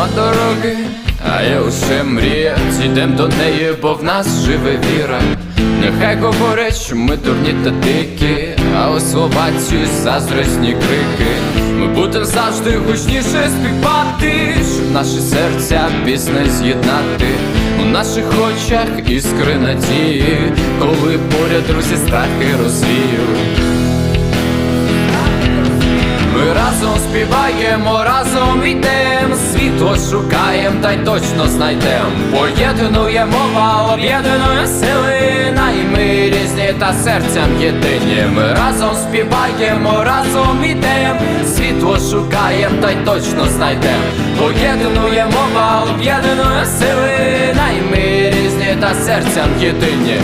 нема дороги, а є лише мрія. Зійдем до неї, бо в нас живе віра. Нехай говорять, що ми дурні та дикі, але слова ці заздресні крики. Ми будемо завжди гучніше співати, щоб наші серця пісне з'єднати. У наших очах іскри надії, коли поряд друзі страхи розвіють. Ми разом співаємо, разом йдем, світло шукаєм, та й точно знайдем. Поєднує мова, об'єднує сили, най ми різні та серцям єдині. Ми разом співаємо, разом йдем, світло шукаєм, та й точно знайдем. Поєднує мова, об'єднує сили, най ми різні та серцям єдині.